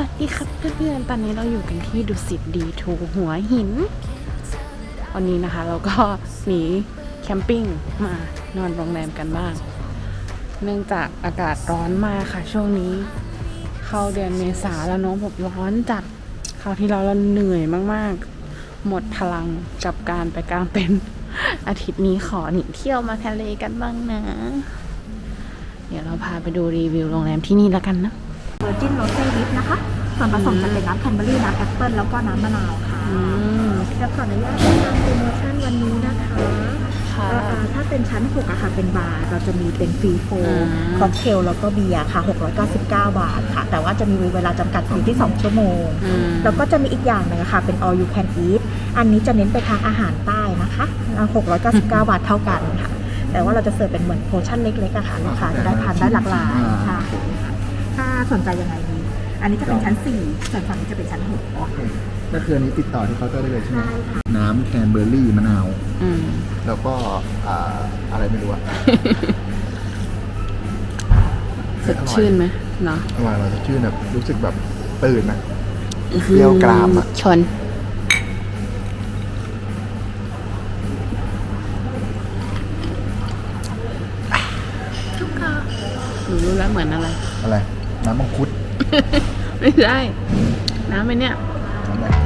วัสดีครับเพื่อนๆ ตอนนี้เราอยู่กันที่ดุสิตดีทูหัวหิน วันนี้นะคะเราก็หนีแคมปิ้งมานอนโรงแรมกันบ้าง เนื่องจากอากาศร้อนมากค่ะ ช่วงนี้ เข้าเดือนเมษาแล้วเน้องแบบร้อนจัดคราวที่เราเราเหนื่อยมากๆ หมดพลังกับการไปกลางเต็นท์อาทิตย์นี้ขอหนีเที่ยวมาทะเลกันบ้างนะ เดี๋ยวเราพาไปดูรีวิวโรงแรมที่นี่แล้วกันนะเวอร์จินโรเซ่วิปนะคะ ส่วนผสมจะเป็นน้ำแคนเบอรี่น้ำแอปเปิลแล้วก็น้ำมะนาวค่ะอืมจะขออนุญาตแนะนำโปรโมชั่นวันนี้นะคะค่ะ เอ่อถ้าเป็นชั้น6อะค่ะเป็นบาร์เราจะมีเป็นฟรีโฟอืม ค็อกเทลแล้วก็เบียร์ค่ะ 699 บาทค่ะ แต่ว่าจะมีเวลาจำกัดอยู่ที่ 2 ชั่วโมง อืม แล้วก็จะมีอีกอย่างหนึ่งอะค่ะ เป็น all you can eat อันนี้จะเน้นไปทางอาหารใต้นะคะอ่า699 บาทเท่ากันค่ะ แต่ว่าเราจะเสิร์ฟเป็นเหมือนโพชั่นเล็กๆอะค่ะลูกค้าจะได้ทานได้หลากหลายค่ะ ถ้าสนใจยังไงดี อันนี้จะเป็นชั้น 4 ส่วนฝั่งนี้จะเป็นชั้น 6 โอเคก็คืออันนี้ติดต่อที่เคาน์เตอร์ได้เลยใช่ไหมใช่ค่ะน้ำแคนเบอร์รี่มะนาว อืม แล้วก็อ่าอะไรไม่รู้อะ สดชื่นไหมเนาะอร่อยอร่อยสดชื่นแบบรู้สึกแบบตื่นอะเปรี้ยวกรามอะชน หนูรู้แล้วเหมือนอะไร อะไร น้ำมังคุด ไม่ใช่น้ำไปเนี่ย น้ำอะไร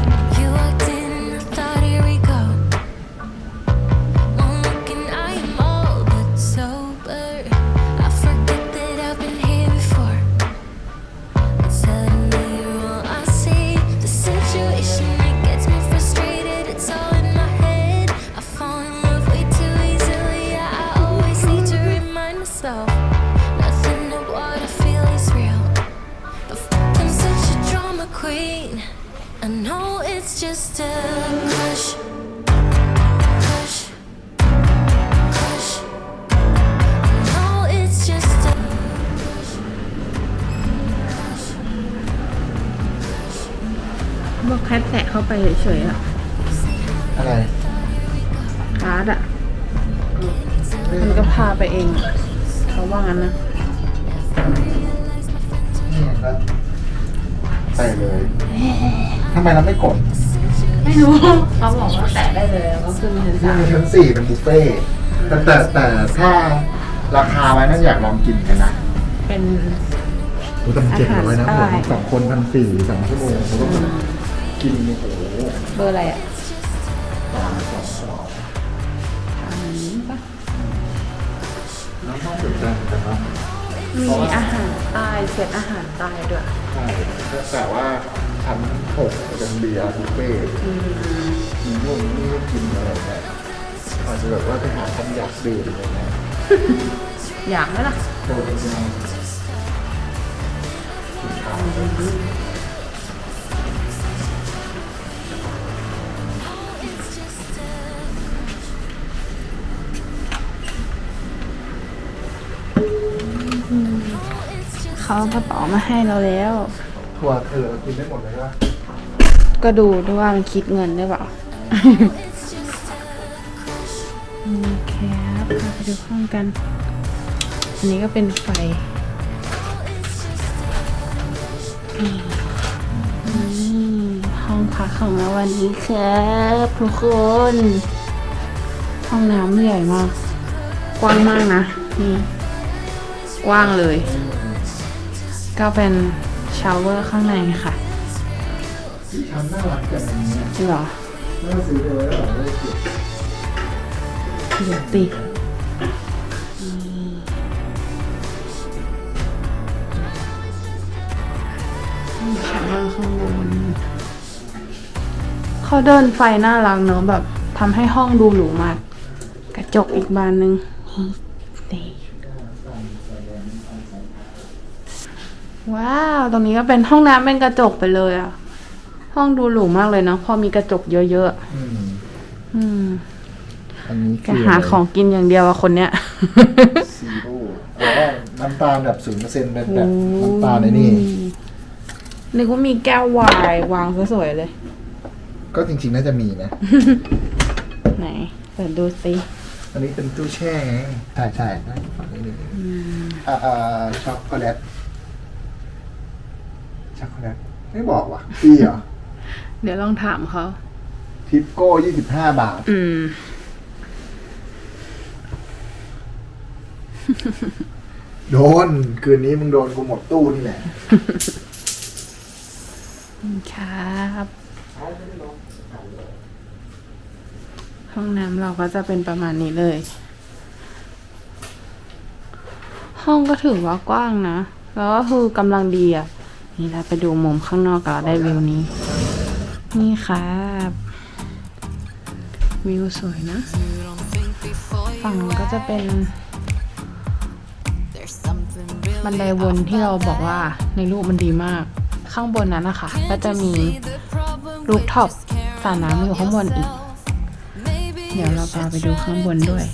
มันก็พาไปเองอะเขาว่างั้นนะนี่ก็ใส่เลยทำไมเราไม่กดไม่รู้เขาบอกว่าแตะได้เลยแล้วก็ขึ้นไปชั้นที่สามมีชั้นสี่เป็นบุฟเฟ่ต์แต่แต่แต่ถ้าราคาไว้นั่นอยากลองกินกันนะเป็น รู้ตั้งเจ็ดร้อยนะอาหารผมใต้ สองคนพันสี่สองชั่วโมงผมก็กินโอ้โห เบอร์อะไรอะ แล้วห้องสนใจกันเนาะมีอาหารใต้เซตอาหารใต้ด้วยใช่แต่ว่าชั้นหกจะเป็นเบียร์บุฟเฟ่ต์มีนู่นนี่กินอะไรแบบอาจจะแบบว่าไปหาคำอยากดื่มอะไรเงี้ยอยากไหมล่ะโดนยังไง เขาเอากระเป๋ามาให้เราแล้วทัวร์เธอกินได้หมดเลยว่าก็ดูด้วยว่ามันคิดเงินได้เปล่า โอเคครับเราไปดูห้องกัน อันนี้ก็เป็นไฟนี่นี่ห้องพักของเราวันนี้ครับทุกคน ห้องน้ำใหญ่มาก กว้างมากนะนี่กว้างเลย ก็เป็นชาวเวอร์ข้างในค่ะที่ชั้นน่ารักจังเลยจริงเหรอน่าซื้อเลยแล้วแบบได้เก็บเดี๋ยวติชั้นล่างข้างบนเขาเดินไฟน่ารักเนอะแบบทำให้ห้องดูหรูมาก กระจกอีกบานหนึ่งนี่ ว้าว ตรงนี้ก็เป็นห้องน้ำเป็นกระจกไปเลยอะห้องดูหรูมากเลยเนาะพอมีกระจกเยอะๆอืมอืมอันนี้แกคือหาของกินอย่างเดียวอะคนเนี้ย ซีโร่อ๋อน้ำตาลแบบศูนย์เปอร์เซ็นต์แบบแบบน้ำตาลในนี่ นึกว่ามีแก้ววายวางสวยๆเลย ก็จริงๆน่าจะมีนะ ไหนเปิดดูสิอันนี้เป็นตู้แช่ไงใช่ใช่ได้ฝั่งนี้หนึ่งอ่าอ่าช็อกโกแลต ช็อกโกแลต ไม่บอกว่ะฟรีเหรอ เดี๋ยวลองถามเขา ทิปโก้ยี่สิบห้าบาท อืม โดน คืนนี้มึงโดนกูหมดตู้นี่แหละครับ ห้องน้ำเราก็จะเป็นประมาณนี้เลย ห้องก็ถือว่ากว้างนะ แล้วก็คือกำลังดีอะ นี่เราไปดูมุมข้างนอกกันเราได้วิวนี้ นี่ครับ วิวสวยนะ ฝั่งก็จะเป็น บันไดวนที่เราบอกว่าในรูปมันดีมาก ข้างบนนั้นนะคะ ก็จะมีรูปท็อปสระน้ำอยู่ข้างบนอีก เดี๋ยวเราพาไปดูข้างบนด้วย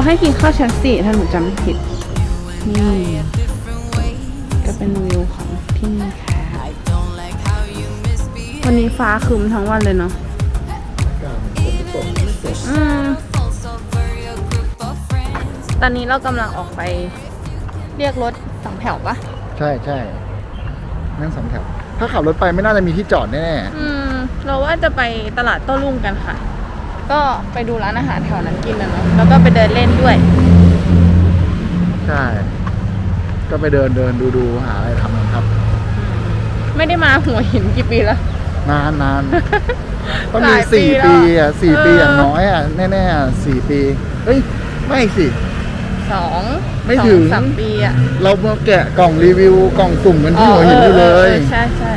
เขาให้กินข้าวชั้นสี่ถ้าหนูจำไม่ผิด นี่ ก็เป็นวิวของที่นี่ค่ะวันนี้ฟ้าครึมทั้งวันเลยเนาะอืมตอนนี้เรากำลังออกไปเรียกรถสองแถวปะใช่ใช่นั่งสองแถว ถ้าขับรถไปไม่น่าจะมีที่จอดแน่อืม เราว่าจะไปตลาดโต้รุ่งกันค่ะ ก็ไปดูร้านอาหารแถวนั้นกินนะเนาะแล้วก็ไปเดินเล่นด้วยๆใช่ ก็ไปเดินเดินดูดูหาอะไรทำกันครับ ไม่ได้มาหัวหินกี่ปีแล้ว นานนานต้องหมีลายปีสี่แล้วปีอะสี่เออปีอย่างน้อยอะแน่ๆอะสี่ปีเอ้ยไม่สิ สองไม่สอถึงสามปีอะเรามาแกะกล่องรีวิวกล่องสุ่มกันที่หัวหินอยู่เลย ใช่ใช่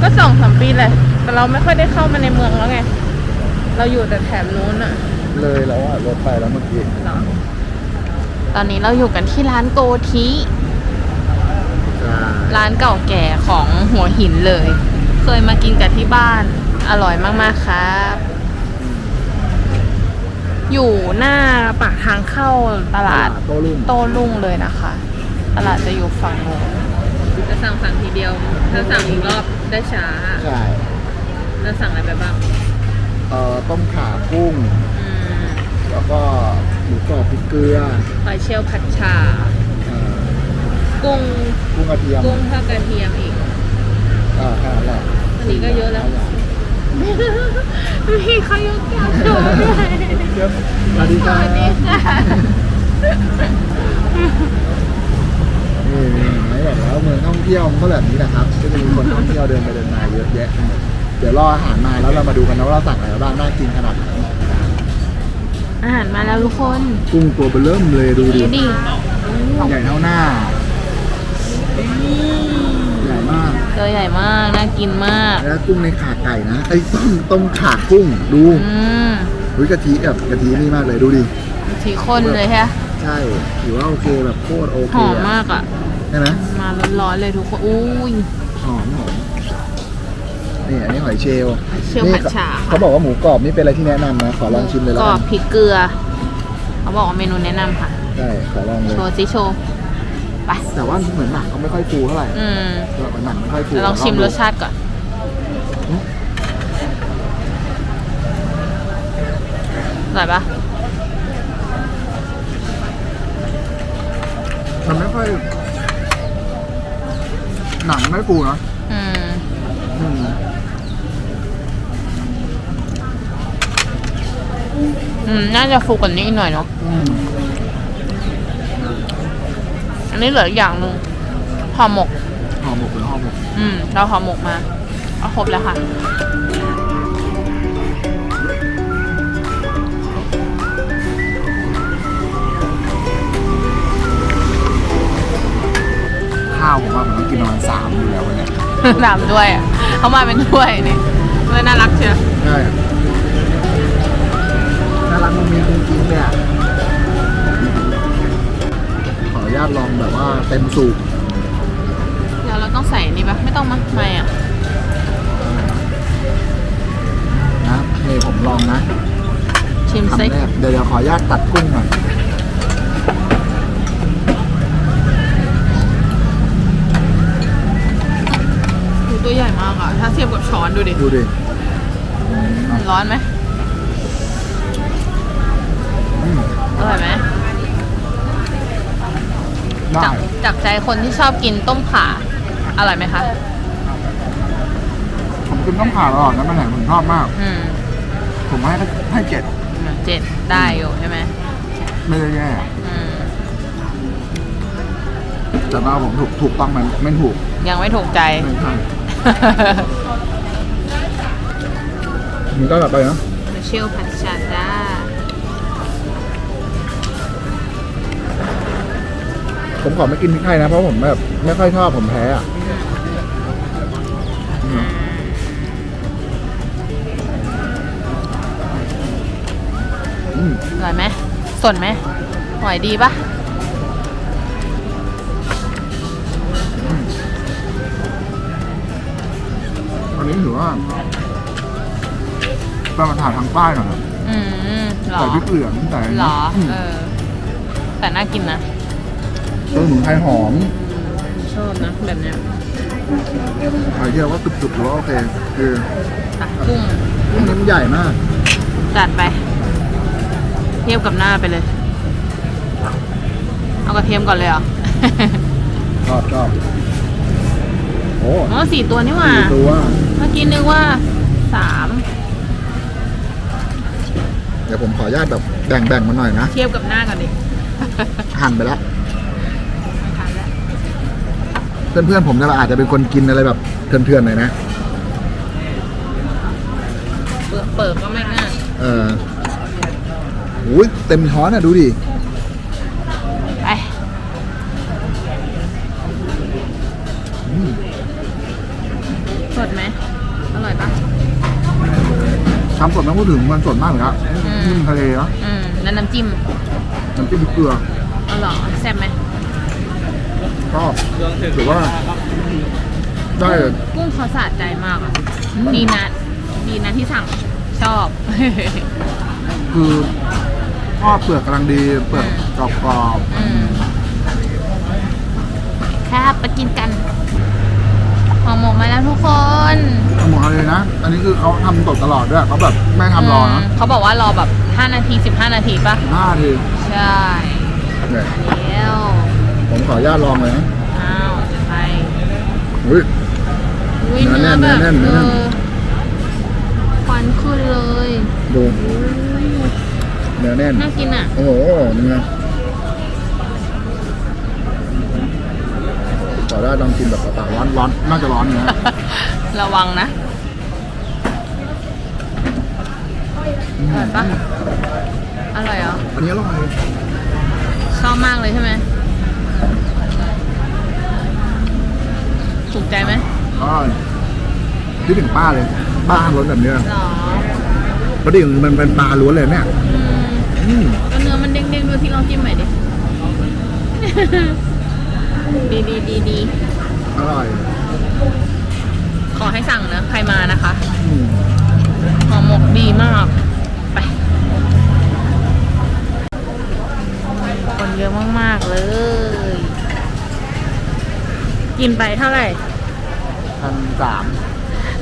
ก็สองสามปีแหละแต่เราไม่ค่อยได้เข้ามาในเมืองแล้วไง เราอยู่แต่แถบนู้นอะเลยแล้วอะรถไปแล้วเมื่อกี้เนาะตอนนี้เราอยู่กันที่ร้านโกทิใช่ร้านเก่าแก่ของหัวหินเลย เคยมากินกับที่บ้าน อร่อยมาก ๆ ครับ อยู่หน้าปากทางเข้าตลาดโต้รุ่งโต้รุ่งเลยนะคะ ตลาดจะอยู่ฝั่งโน้นจะสั่งสั่งทีเดียว ถ้าสั่งอีกรอบได้ช้า ใช่จะสั่งอะไรไปบ้าง เอ่อต้มข่ากุ้งอืมแล้วก็หมูกรอบพริกเกลือหอยเชลล์ผัดชาเอ่อกุ้งกุ้งกระเทียมกุ้งทอดกระเทียมอีก อ่าแค่นั้นแหละอันนี้ก็เยอะแล้วสี่อย่างมีเขายกแก้วโชว์ด้วยสวัสดีสครับวัสดีค่ะนี่นี่ไม่บอกแล้วเมืองท่องเที่ยวมันก็แบบนี้แหละครับก็จะมีคนท่องเที่ยวเดินไปเดินมาเยอะแยะไปหมด เดี๋ยวรออาหารมาแล้วเรามาดูกันนะว่าเราสั่งอะไรบ้างน่ากินขนาดไหนอาหารมาแล้วทุกคนกุ้งตัวเบลเริ่มเลยดูดิดูดิใหญ่เท่าหน้าใหญ่มากตัวใหญ่มากน่ากินมาก แล้วกุ้งในขาไก่นะไอ้ยต้มต้มขากุ้งดูอืมอุ้ยกะทิกับกะทินี่มากเลยดูดิทีข้นเลยใช่ไหมใช่ถือว่าโอเคแบบโคตรโอหเคอมอะมากอะใช่ไหมมาร้อนๆเลยทุกคนอุ้ยหอมหอม นี่อันนี้หอยเชลล์เชลล์นี่ผัดฉ่าเขาบอกว่าหมูกรอบนี่เป็นอะไรที่แนะนำนะ ขอลองชิมเลยกแล้วรอกับนพริกเกลือ เขาบอกว่าเมนูแนะนำค่ะ ใช่ขอลองเลย โชว์ซิโชว์ไปแต่ว่าเหมือนหนังเขาไม่ค่อยฟูเท่าไหร่อืมเหมือนหนังไม่ค่อยฟูเดี๋ยวลองชิมดูรสชาติก่อน อร่อยปะมันไม่ค่อยหนังไม่ฟูนะอืม อืม น่าจะฟูกว่านี้หน่อยเนาะอันนี้เหลืออย่างหนึ่งห่อหมก ห่อหมกหรือห่อหมก อืม เราห่อหมกมาเอาครบแล้วค่ะข้าวผมว่าผมต้องกินประมาณสามอยู่แล้ววันนี้ ยอะเขามาเป็นถ้วยนี่เลยน่ารักเชียวใช่น่ารักมันมีจริงๆเนี่ยขออนุญาตลองแบบว่าเต็มสูบเดี๋ยวเราต้องใส่นี่ปะไม่ต้องมั้ยไม่อะนะนี่ผมลองนะชิมคำซิแรกเดี๋ยวเดี๋ยวขออนุญาตตัดกุ้งหน่อย ตัวใหญ่มากอะถ้าเทียบกับช้อนดูดิ ดูดิร้อนไหมอืมอร่อยไหมได้จากจากใจคนที่ชอบกินต้มข่าอร่อยไหมคะ ผมกินต้องผ่าตลอดนะมันไหนผมชอบมาก อืมผมให้ให้เจ็ดเจ็ดได้อยู่ใช่ไหมไม่ได้แย่อืมแต่ว่าผมถูกถูกต้องมันไม่ถูกยังไม่ถูกใจ ไม่ใช่ มันก็แบบไปนะเชลผัดชาจ้าผมขอไม่กินพริกไทยนะ เพราะผมแบบไม่ค่อยชอบผมแพ้อะอืมอืมอร่อยไหมสนไหมหอยดีปะ นนี้ถือว่าเป็นอาหารทางใต้หน่อยนะอืมหรอใส่พริกเหลืองใส่หรออืมเออ แต่น่ากินนะเออหมูไทยหอมชอบนะแบบเนี้ยไข่เจียวก็กรึบๆถือว่าโอเคคือตักกุ้งกุ้งนี้มันใหญ่มากจัดไป เทียบกับหน้าไปเลย เอากระเทียมก่อนเลยเหรอชอบชอบโอ้อ๋อสี่ตัวนี่หว่าสี่ตัวเมื่อกี้นึกว่าสามเดี๋ยวผมขออนุญาตแบบแบ่งแบ่งๆมาหน่อยนะ เทียบกับหน้าก่อนดิหั่นไปแล้วไม่ทันแล้วเพื่อนๆผมเนี่ยอาจจะเป็นคนกินอะไรแบบเถื่อนๆหน่อยนะเปิดเปิดก็ไม่ง่ายเอออุ้ยเต็มช้อนอะดูดิ ทำสดไม่พูดถึงมันสดมากเลยครับอืมอืมทะเลเนาะอืมแล้วน้ำจิ้มน้ำจิ้มพริกเกลืออร่อยแซ่บไหมก็ถือว่า ได้เลยกุ้งเขาสะใจมากอะดีนะดีนะที่สั่งชอบ คือทอดเปลือกกำลังดีเปลือกกรอบอืมครับไปกินกัน ห่อหมกมาแล้วทุกคนๆทำหมดเลยนะ อันนี้คือเขาทำสดตลอดด้วยเขาแบบไม่ทำรอนะมเขาบอกว่ารอแบบ5นาที 15 นาทีปะห้าทีใช่เนี่ยแล้วผมขออนุญาตลองเลยนะอ้าวไปอุ้ย อุ้ยเนื้เนื้ออแน่แบนบเนื้อแน่นเนื้อแน่น เออควันขึ้นเลยดูเนื้อแน่น น่ากินอะ โอ้โหเนื้อ อได้ลองกินแบบเปล่าๆร้อนร้อนน่าจะร้อนนะระวังนะอร่อยปะอร่อยเหรออันนี้อร่อยชอบมากเลยใช่ไหมถูกใจไหมอร่อยที่ถึงป้าเลย ป้าทำรสแบบเนี้ยหรอพอดีมันเป็นปลาล้วนเลยเนี่ยอืมอืมก็เนื้อมันเด้งๆด้วยที่ลองจิ้มใหม่ดิ ดีดีดีดีอร่อยขอให้สั่งนะ ใครมานะคะอืมห่อหมกดีมาก ไป คนเยอะมาก ๆ เลย กินไปเท่าไหร่พันสาม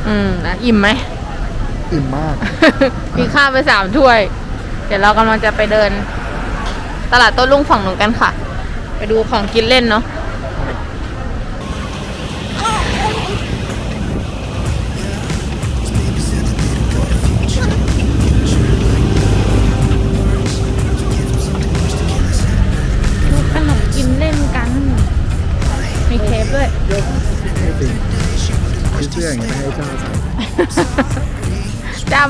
อืมแล้วอิ่มไหม อิ่มมาก กินข้าวไปสามถ้วย เดี๋ยวเรากำลังจะไปเดิน ตลาดโต้รุ่งฝั่งหนูนกันค่ะ ไปดูของกินเล่นเนาะ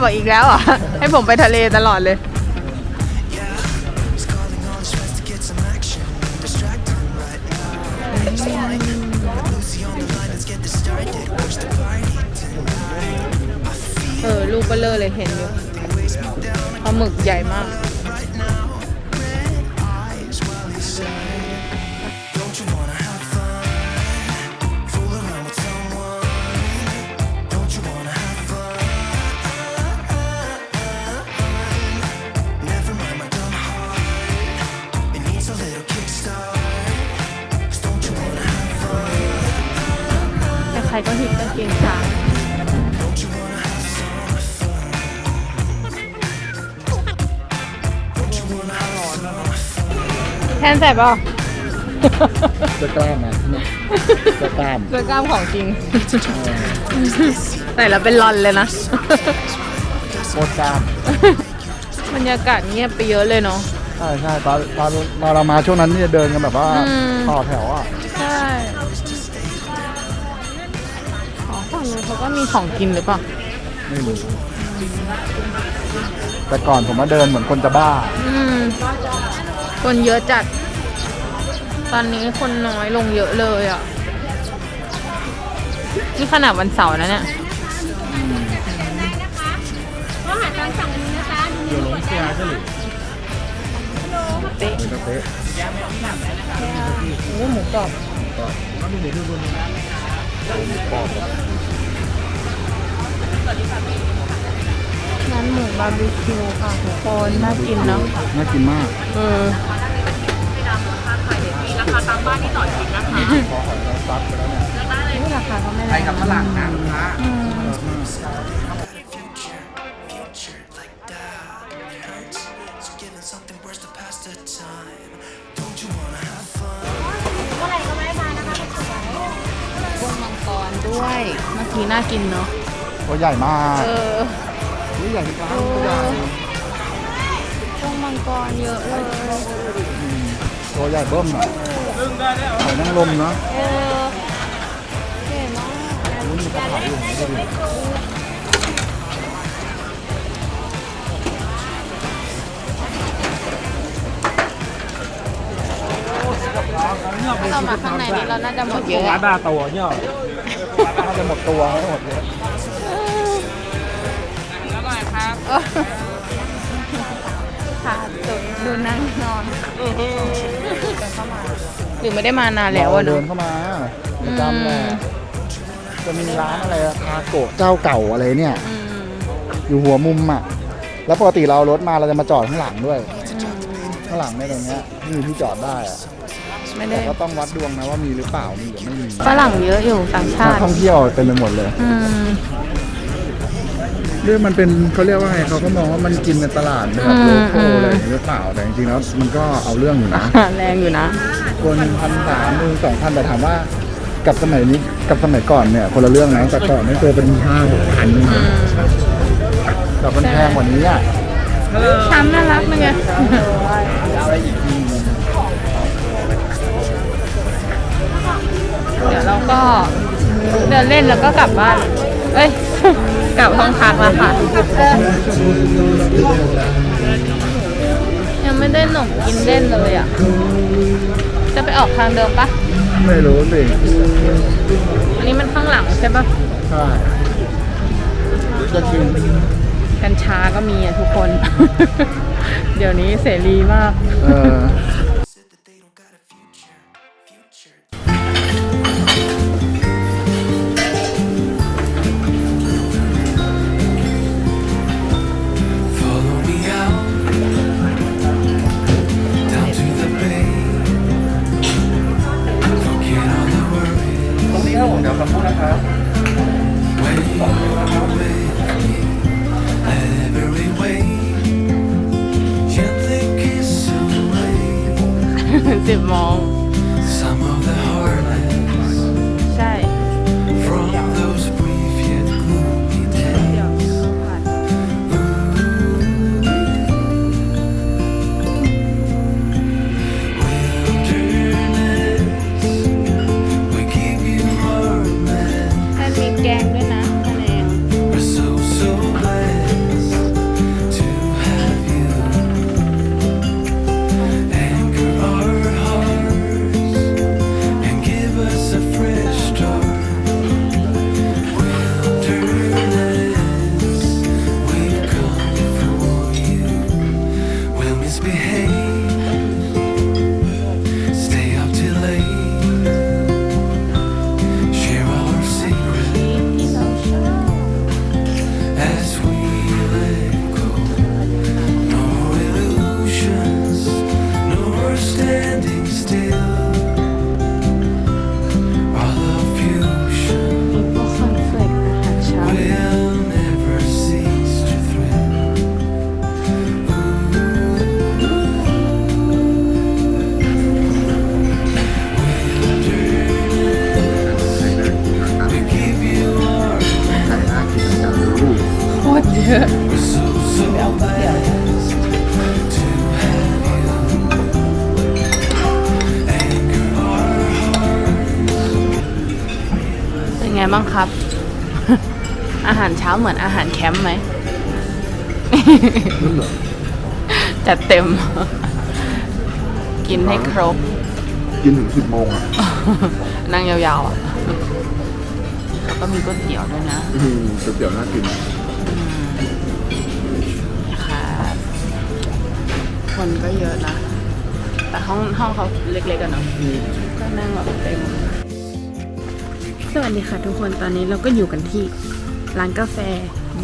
บอกอีกแล้วอะให้ผมไปทะเลตลอดเลย เออ ลูกเบลเลอร์เลยเห็นอยู่ปลาหมึกใหญ่มาก รก็ฮิตกางเกงช้างแทนใส่เปล่าจะกล้ามไหมจะกล้ามเสื้อกล้ามของจริงใส่แล้วเป็นรอนเลยนะ โคตรกล้ามบรรยากาศเงียบไปเยอะเลยเนาะ ใช่ใช่ตอนตอนตอนเรามาช่วงนั้นนี่จะเดินกันแบบว่าอืม ต่อแถวอะ ใช่อ๋อฝั่ งนู้นเขาก็มีของกินหรือเปล่าไม่รู้แต่ก่อนผมมาเดินเหมือนคนจะบ้า อืม คนเยอะจัด ตอนนี้คนน้อยลงเยอะเลยอะ นี่ขนาดวันเสาร์นะเนี่ยเป๊ะเป็นกาแฟโอ้หมูกรอบร้านหมูบาร์บีคิวค่ะทุกคนน่ากินเนอะน่ากินมากเออขอหอยนางซับไปแล้วเนี่ยนี่ราคาก็ไม่แรงกับฝรั่งนะ future like that hurts. So giving something worse to pass the time. Don't you wanna have fun? กุ้งมังกรด้วยเมื่อกี้น่ากินเนาะ ตัวใหญ่มากเออนี่ใหญ่ที่ร้านตัวใหญ่กุ้งมังกรเยอะเลยตัวใหญ่เบิ้มอะหอยนางรมเนาะเออเก๋มากนี่มีกระถางอยู่ดูดิเรามาข้างในนี้เราน่าจะหมดเยอะอะน่าจะหมดตัวไม่หมดเย ค่ะดูดูนั่งนอนเข้ามาหรือไม่ได้มานานแล้วอะเดิเนาะ นเข้ามาประจำแหละจะมีร้านอะไรอะคาโกะเจ้าเก่าอะไรเนี่ย อืมอยู่หัวมุมอะ แล้วปกติเราเอารถมาเราจะมาจอดข้างหลังด้วย ข้างหลังในยตรงเนี้ยนี่มีที่จอดได้อะไม่ได้แต่ก็ต้องวัดดวงนะว่ามีหรือเปล่ามีหรือไม่มีฝรั่งเยอะอยู่ต่างชานักติท่องเที่ยวเต็มไปหมดเลย อืม เรื่องมันเป็นเขาเรียกว่าไงเขาก็มองว่ามันกินในตลาดแบบอืโลมโก้อะไรอย่างเงี้ยหรือเปล่าแต่จริงๆแล้วมันก็เอาเรื่องอยู่นะแรงอยู่นะ คนพันสามหมื่นสองพันแต่ถามว่ากับสมัยนี้กับสมัยก่อนเนี่ยคนละเรื่องนะแต่ก่อนนี่เคยเป็นห้าหกพันแต่มันแพงกว่านี้อะช้ำน่ารักนึงไงเดี๋ยวเราก็เดินเล่นแล้วก็กลับบ้าน เอ้ย กลับห้องพักแล้วค่ะ ยังไม่ได้หนมกินเล่นเลยอะ จะไปออกทางเดิมปะ ไม่รู้สิอันนี้มันข้างหลังใช่ปะใช่จะกินกัญชาก็มีอะทุกคน เดี๋ยวนี้เสรีมาก เออ ช้าเหมือนอาหารแคมป์ไหม จัดเต็ม กินให้ครบ กินถึงสิบโมงอะ นั่งยาวๆอะแล้วก็มีก๋วยเตี๋ยวด้วยนะอืมก๋วยเตี๋ยวน่ากินครับคนก็เยอะนะ แต่ห้องห้องเขาเล็กๆกันเนาะก็นั่งแบบเต็ม สวัสดีค่ะทุกคนตอนนี้เราก็อยู่กันที่ ร้านกาแฟ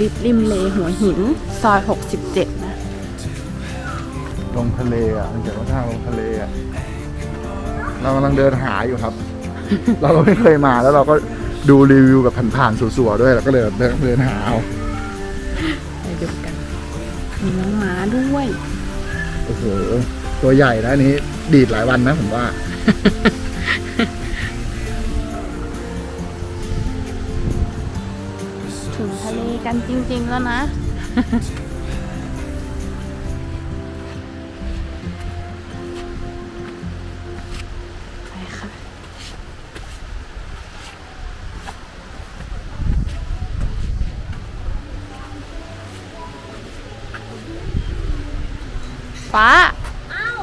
ดิบริมเลหัวหิน ซอย 67 นะ ลงทะเลอะมันเขียนว่าทางลงทะเลอะเรากำลังเดินหาอยู่ครับ เราก็ไม่เคยมาแล้วเราก็ดูรีวิวแบบผ่านๆสัวๆด้วยเราก็เลยเดินเดินหาเอาไปดูกันมีน้องหมาด้วย โอ้โห ตัวใหญ่นะอันนี้ ดีดหลายวันนะผมว่า กันจริง ๆ แล้วนะ ไปค่ะ ฟ้า อ้าว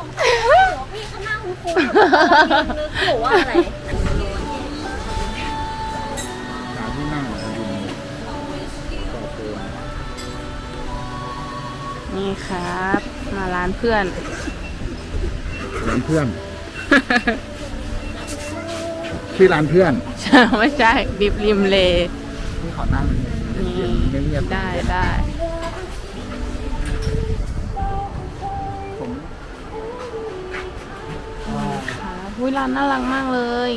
พี่เขางหนั่งคุยนึกอยู่ว่าอะไร ครับ มาร้านเพื่อน ร้านเพื่อน ชื่อร้านเพื่อน ไม่ใช่ดิบริมเลที่ขอนั่งนี่เงียบๆได้ได้ผมครับอุ้ยร้านน่ารักมากเลย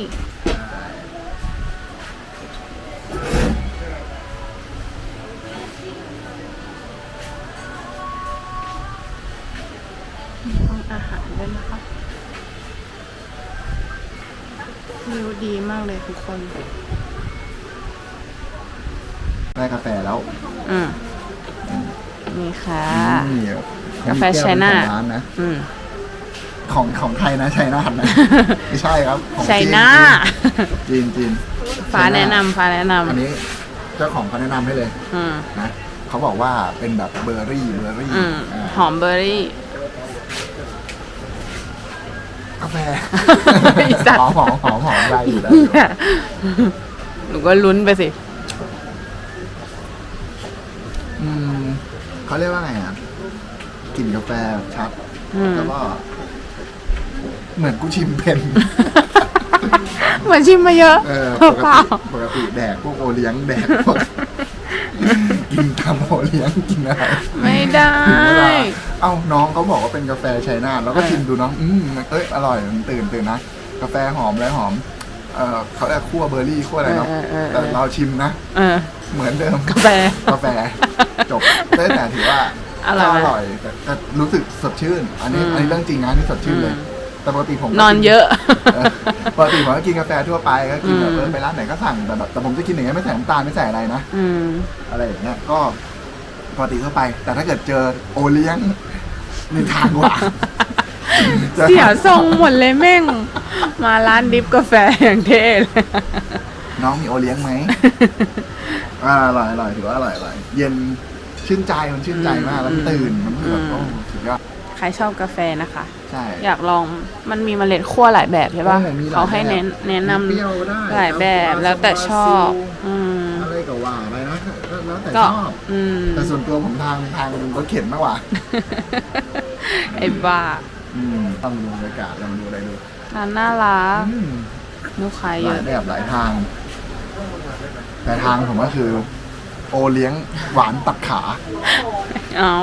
ห้องอาหารด้วยนะคะวิวดีมากเลยทุกคน ได้กาแฟแล้วอืมนี่ค่ะ นี่กาแฟไชน่าของร้านนะอืมของของไทยนะไชน่านะ ไม่ใช่ครับของไชน่าจีนจีนฟ้าแนะนำฟ้าแนะนอันนี้เจ้าของเขาแนะนำให้เลยำอืมนะเขาบอกว่าเป็นแบบเบอร์รี่เบอร์รี่อืมาหอมเบอร์รี่ กา แฟไอ้สัตว์หอมหอมหอมหอมได้อยู่ได้หนูก็ลุ้นไปสิ อืมเขาเรียกว่าไงอะกลิ่นกาแฟแบบชัด อืม แล้วก็ เหมือนกูชิมเป็น เหมือนชิมมาเยอะเออปกเปล่าติปกติแดกพวกโอเลี้ยงแดกพวกกินตามโอเลี้ยงกินอะไรไม่ได้ ถึงเวลา เอ้าน้องเขาบอกว่าเป็นกาแฟชัยนาทแล้วก็ชิมดูน้องอืมเอ้ยอร่อยมันตื่นตื่นนะกาแฟหอมเลยหอมเออเขาเรียกคั่วเบอร์รี่คั่วอะไรเนาะเออเออเออแต่เราชิมนะเออ เหมือนเดิมกาแฟกาแฟจบแต่แต่ถือว่าอร่อยไหมก็อร่อยแต่แต่รู้สึกสดชื่น อันนี้อืมอันนี้เรื่องจริงนะนี่สดชื่นเลยอืมแต่ปกติผมก็นอนกิเยอะเออปกติผมก็กินกาแฟทั่วไปก็กินแบบอืมเออไปร้านไหนก็สั่งแต่แบบแต่ผมจะกินอย่างเงี้ยไม่ใส่น้ำตาลไม่ใส่อะไรนะอืมอะไรอย่างเงี้ยก็ ปกติทั่วไป แต่ถ้าเกิดเจอโอเลี้ยงนี่ทางกว่า เสียทรงหมดเลยแม่ง มาร้านดิฟกาแฟอย่างเท่เลย น้องมีโอเลี้ยงไหมอ่าอร่อยอร่อยถือว่าอร่อยอร่อยเย็นชื่นใจมันชื่นใจมากแล้วมันตื่นมันคือแบบโอ้สุดยอดใครชอบกาแฟนะคะ ใช่ อยากลองมันมีเมล็ดคั่วหลายแบบใช่ป่ะเออมีหลายเขาให้แนะแบบแนะนเปรี้ยวได้ำหลายแบบกาแฟแล้วแต่ชอบบราซิลอืมอะไรก็ว่าไปนะ ก็แล้วแต่ก็ชอบอืมแต่ส่วนตัวผมทางทางรถเข็นมากกว่า ไอ้บ้าอืมต้องดูบรรยากาศลองดูอะไรดูร้านน่ารักอืมลูกค้าหเยลาอะยแบบหลายทาง แต่ทางผมก็คือ โอเลี้ยงหวานตัดขาอ๋อ